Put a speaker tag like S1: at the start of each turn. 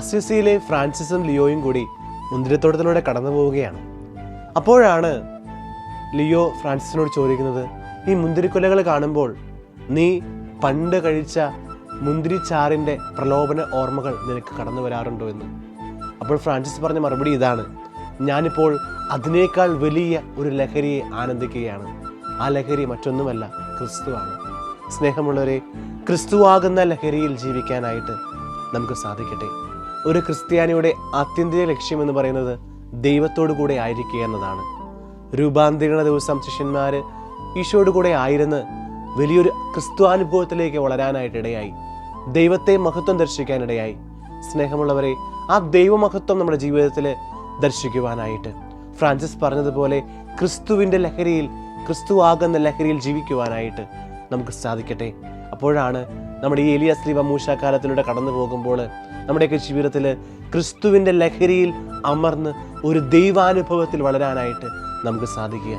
S1: അസ്യസിയിലെ ഫ്രാൻസിസും ലിയോയും കൂടി മുന്തിരിത്തോട്ടത്തിലൂടെ കടന്നു പോവുകയാണ്. അപ്പോഴാണ് ലിയോ ഫ്രാൻസിസിനോട് ചോദിക്കുന്നത് ഈ മുന്തിരിക്കൊലകൾ കാണുമ്പോൾ നീ പണ്ട് കഴിച്ച മുന്തിരിച്ചാറിന്റെ പ്രലോഭന ഓർമ്മകൾ നിനക്ക് കടന്നു വരാറുണ്ടോ എന്ന്? അപ്പോൾ ഫ്രാൻസിസ് പറഞ്ഞ മറുപടി ഇതാണ് ഞാനിപ്പോൾ അതിനേക്കാൾ വലിയ ഒരു ലഹരിയെ ആനന്ദിക്കുകയാണ്. ആ ലഹരി മറ്റൊന്നുമല്ല ക്രിസ്തുവാണ്. സ്നേഹമുള്ളവരെ ക്രിസ്തുവാകുന്ന ലഹരിയിൽ ജീവിക്കാനായിട്ട് നമുക്ക് സാധിക്കട്ടെ. ഒരു ക്രിസ്ത്യാനിയുടെ ആത്യന്തിക ലക്ഷ്യം എന്ന് പറയുന്നത് ദൈവത്തോടു കൂടെ ആയിരിക്കുക എന്നതാണ്. രൂപാന്തരീകരണ ദിവസം ശിഷ്യന്മാർ ഈശോയോട് കൂടെ ആയിരുന്ന് വലിയൊരു ക്രിസ്തുവാനുഭവത്തിലേക്ക് വളരാനായിട്ട് ഇടയായി ദൈവത്തെ മഹത്വം ദർശിക്കാനിടയായി. സ്നേഹമുള്ളവരെ ആ ദൈവമഹത്വം നമ്മുടെ ജീവിതത്തിൽ ദർശിക്കുവാനായിട്ട്. ഫ്രാൻസിസ് പറഞ്ഞതുപോലെ ക്രിസ്തുവിന്റെ ലഹരിയിൽ ക്രിസ്തു ആകുന്ന ലഹരിയിൽ ജീവിക്കുവാനായിട്ട് നമുക്ക് സാധിക്കട്ടെ. അപ്പോഴാണ് നമ്മുടെ ഈ എലിയ ശ്രീവ മൂഷാക്കാലത്തിലൂടെ കടന്നു പോകുമ്പോൾ നമ്മുടെയൊക്കെ ജീവിതത്തിൽ ക്രിസ്തുവിന്റെ ലഹരിയിൽ അമർന്ന് ഒരു ദൈവാനുഭവത്തിൽ വളരാനായിട്ട് നമുക്ക് സാധിക്കുക.